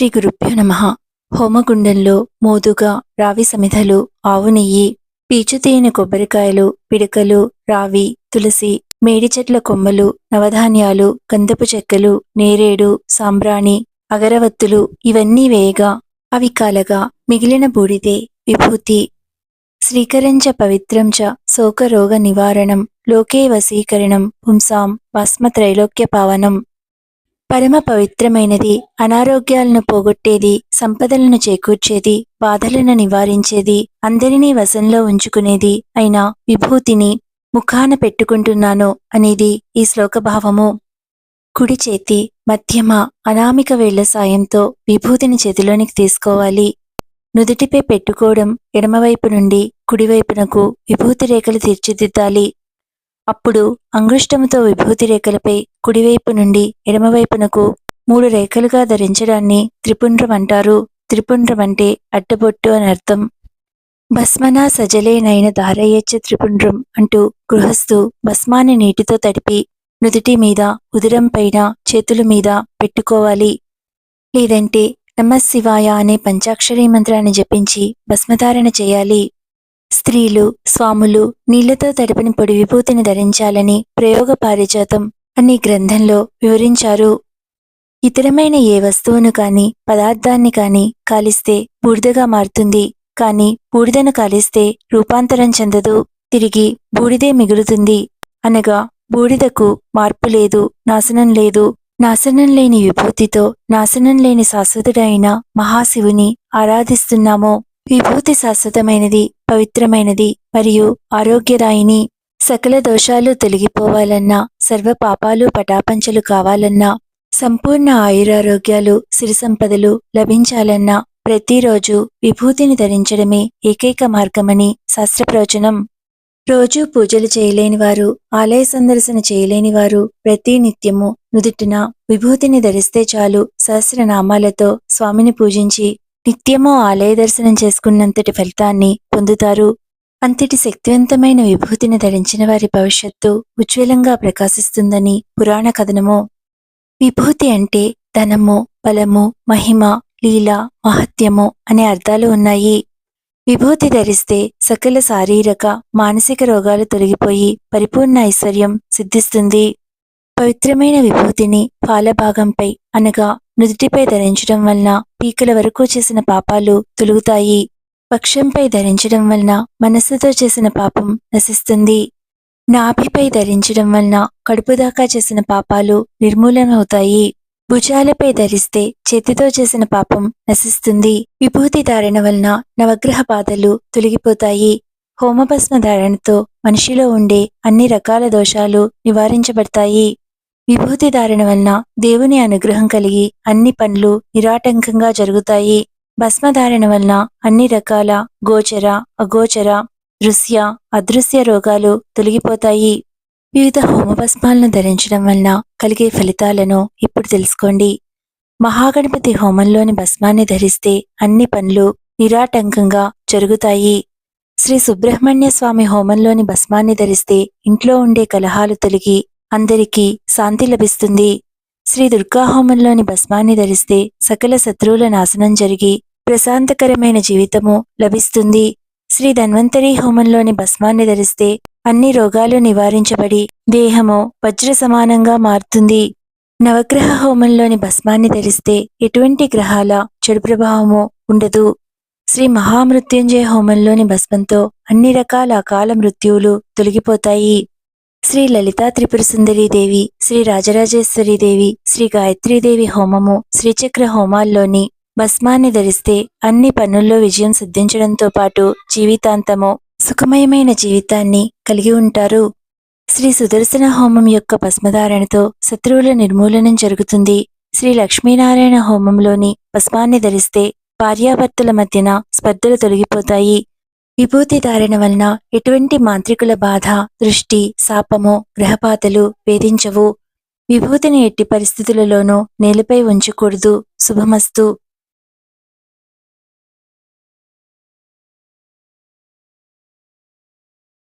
శ్రీ గురుభ్యో నమ. హోమగుండంలో మోదుగా రావి సమిధలు ఆవు నెయ్యి పీచు తేనె కొబ్బరికాయలు పిడకలు రావి తులసి మేడి చెట్ల కొమ్మలు నవధాన్యాలు గంధపు చెక్కలు నేరేడు సాంబ్రాణి అగరవత్తులు ఇవన్నీ వేయగా అవి కాలగా మిగిలిన బూడిదే విభూతి. శ్రీకరంచ పవిత్రం చ శోకరోగ నివారణం లోకే వశీకరణం పుంసాం భస్మత్రైలోక్య పావనం. పరమ పవిత్రమైనది అనారోగ్యాలను పోగొట్టేది సంపదలను చేకూర్చేది బాధలను నివారించేది అందరినీ వశంలో ఉంచుకునేది అయిన విభూతిని ముఖాన పెట్టుకుంటున్నాను అనేది ఈ శ్లోకభావము. కుడి చేతి మధ్యమ అనామిక వేళ్ళ సాయంతో విభూతిని చేతిలోనికి తీసుకోవాలి. నుదుటిపై పెట్టుకోవడం ఎడమవైపు నుండి కుడివైపునకు విభూతి రేఖలు తీర్చిదిద్దాలి. అప్పుడు అంగుష్టముతో విభూతి రేఖలపై కుడివైపు నుండి ఎడమవైపునకు మూడు రేఖలుగా ధరించడాన్ని త్రిపుండ్రం అంటారు త్రిపుండ్రం అంటే అడ్డబొట్టు అని అర్థం. భస్మనా సజలేనైన ధారయ్యచ్చ త్రిపుండ్రం అంటూ గృహస్థు భస్మాన్ని నీటితో తడిపి నుదుటి మీద ఉదరం పైన చేతుల మీద పెట్టుకోవాలి. లేదంటే నమశివాయ అనే పంచాక్షరీ మంత్రాన్ని జపించి భస్మధారణ చేయాలి. స్త్రీలు స్వాములు నీళ్ళతో తడిపిన పొడి విభూతిని ధరించాలని ప్రయోగ పారిజాతం అనే గ్రంథంలో వివరించారు. ఇతరమైన ఏ వస్తువును కాని పదార్థాన్ని కాని కాలిస్తే బూడిదగా మారుతుంది కాని బూడిదను కాలిస్తే రూపాంతరం చెందదు తిరిగి బూడిదే మిగులుతుంది. అనగా బూడిదకు మార్పు లేదు నాశనం లేదు. నాశనం లేని విభూతితో నాశనం లేని శాశ్వతుడైన మహాశివుని ఆరాధిస్తున్నామో. విభూతి శాశ్వతమైనది పవిత్రమైనది మరియు ఆరోగ్యదాయిని సకల దోషాలు తొలగిపోవాలన్నా సర్వ పాపాలు పటాపంచలు కావాలన్నా సంపూర్ణ ఆయురారోగ్యాలు సిరి సంపదలు లభించాలన్నా ప్రతిరోజు విభూతిని ధరించడమే ఏకైక మార్గమని శాస్త్రప్రవచనం రోజూ పూజలు చేయలేని వారు ఆలయ సందర్శన చేయలేని వారు ప్రతి నిత్యము నుదుటిన విభూతిని ధరిస్తే చాలు సహస్రనామాలతో స్వామిని పూజించి నిత్యమో ఆలయ దర్శనం చేసుకున్నంతటి ఫలితాన్ని పొందుతారు. అంతటి శక్తివంతమైన విభూతిని ధరించిన వారి భవిష్యత్తు ఉజ్వలంగా ప్రకాశిస్తుందని పురాణ కథనము. విభూతి అంటే ధనము బలము మహిమ లీల మహత్యము అనే అర్థాలు ఉన్నాయి. విభూతి ధరిస్తే సకల శారీరక మానసిక రోగాలు తొలగిపోయి పరిపూర్ణ ఐశ్వర్యం సిద్ధిస్తుంది. పవిత్రమైన విభూతిని పాలభాగంపై అనగా నుదుటిపై ధరించడం వలన పీకల వరకు చేసిన పాపాలు తొలుగుతాయి. పక్షంపై ధరించడం వలన మనస్సుతో చేసిన పాపం నశిస్తుంది. నాభిపై ధరించడం వలన కడుపు దాకా చేసిన పాపాలు నిర్మూలమవుతాయి. భుజాలపై ధరిస్తే చేతితో చేసిన పాపం నశిస్తుంది. విభూతి ధారణ వలన నవగ్రహ బాధలు తొలగిపోతాయి. హోమభస్మ ధారణతో మనిషిలో ఉండే అన్ని రకాల దోషాలు నివారించబడతాయి. విభూతి ధారణ వలన దేవుని అనుగ్రహం కలిగి అన్ని పనులు నిరాటంకంగా జరుగుతాయి. భస్మధారణ వలన అన్ని రకాల గోచర అగోచర దృశ్య అదృశ్య రోగాలు తొలగిపోతాయి. వివిధ హోమభస్మాలను ధరించడం వలన కలిగే ఫలితాలను ఇప్పుడు తెలుసుకోండి. మహాగణపతి హోమంలోని భస్మాన్ని ధరిస్తే అన్ని పనులు నిరాటంకంగా జరుగుతాయి. శ్రీ సుబ్రహ్మణ్య స్వామి హోమంలోని భస్మాన్ని ధరిస్తే ఇంట్లో ఉండే కలహాలు తొలగి అందరికీ శాంతి లభిస్తుంది. శ్రీ దుర్గా హోమంలోని భస్మాన్ని ధరిస్తే సకల శత్రువుల నాశనం జరిగి ప్రశాంతకరమైన జీవితము లభిస్తుంది. శ్రీ ధన్వంతరి హోమంలోని భస్మాన్ని ధరిస్తే అన్ని రోగాలు నివారించబడి దేహము వజ్ర సమానంగా మారుతుంది. నవగ్రహ హోమంలోని భస్మాన్ని ధరిస్తే ఎటువంటి గ్రహాల చెడు ప్రభావము ఉండదు. శ్రీ మహామృత్యుంజయ హోమంలోని భస్మంతో అన్ని రకాల అకాల మృత్యువులు తొలగిపోతాయి. శ్రీ లలితా త్రిపుర దేవి శ్రీ రాజరాజేశ్వరీదేవి శ్రీ గాయత్రీదేవి హోమము శ్రీచక్ర హోమాల్లోని భస్మాన్ని ధరిస్తే అన్ని పనుల్లో విజయం సిద్ధించడంతో పాటు జీవితాంతము సుఖమయమైన జీవితాన్ని కలిగి ఉంటారు. శ్రీ సుదర్శన హోమం యొక్క భస్మధారణతో శత్రువుల నిర్మూలనం జరుగుతుంది. శ్రీ లక్ష్మీనారాయణ హోమంలోని భస్మాన్ని ధరిస్తే భార్యాభర్తల మధ్యన స్పర్ధలు తొలగిపోతాయి. విభూతి ధారణ వలన ఎటువంటి మాంత్రికుల బాధ దృష్టి శాపము గ్రహపాతలు వేధించవు. విభూతిని ఎట్టి పరిస్థితులలోనూ నేలపై ఉంచకూడదు. శుభమస్తు.